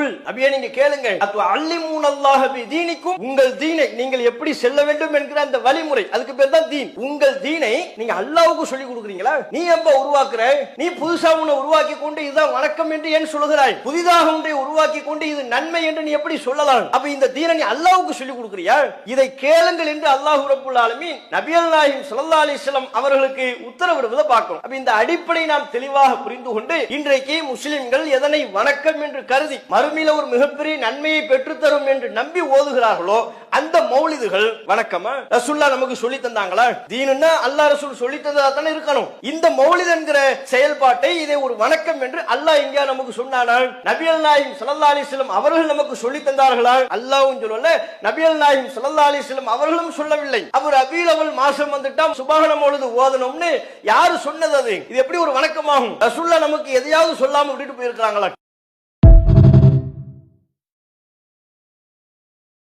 அப்படியே நீங்க கேளுங்க உங்கள் தீனை நீங்கள் எப்படி செல்ல வேண்டும் என்கிற அந்த வழிமுறை. அதுக்கு பேர் தான் தீன். உங்கள் தீனை நீங்க அல்லாஹ்வுக்கு சொல்லி கொடுக்குறீங்களா? நீ எப்ப உருவாக்குற? நீ புதுசா உன்னை உருவாக்கி கொண்டு இதுதான் வணக்கம் என்று ஏன் சொல்லுகிறாய்? புதிதாக ஒன்றை உருவாக்கி கொண்டு இது நன்மை என்று நீ எப்படி சொல்லலாம்? அப்ப இந்த தீனை நீ அல்லாஹ்வுக்கு சொல்லி கொடுக்குறியா? இதை கேளுங்கள் என்று அல்லாஹ் ரப்புல் ஆலமீன் நபியல் நாயகம் ஸல்லல்லாஹு அலைஹி வஸல்லம் அவர்களுக்கு உத்தரவிடுவதை பார்க்கிறோம். அப்ப இந்த அடிப்படை நாம் தெளிவாக புரிந்து கொண்டு இன்றைக்கு முஸ்லிம்கள் எதனை வணக்கம் என்று கருதி மறுமையில ஒரு மிகப்பெரிய நன்மையை பெற்றுத்தரும் என்று நம்பி ஓதுகிறார்களோ அந்த மௌலிதுகள் வணக்கமா? ரசுல்லா நமக்கு சொல்லி தந்தாங்களா? தீனுன்னா அல்லாஹ் ரசூல் சொல்லி தந்ததா தானே இருக்கணும். இந்த மௌலித் என்கிற செயல்பாட்டை இதை ஒரு வணக்கம் என்று அல்லாஹ் இந்தியா நமக்கு சொன்னானால் நபியல் நாயும் ஸல்லல்லாஹு அலிஸ்லம் அவர்கள் நமக்கு சொல்லி தந்தார்களா? அல்லாவும் சொல்லல நபியல் நாயும் ஸல்லல்லாஹு அலிஸ்லம் அவர்களும் சொல்லவில்லை. அவர் அபீல் அவள் மாசம் வந்துட்டா சுபாகன மௌலிது ஓதணும்னு யாரு சொன்னது அது? இது எப்படி ஒரு வணக்கமாகும்? ரசுல்லா நமக்கு எதையாவது சொல்லாம விட்டுட்டு போயிருக்காங்களா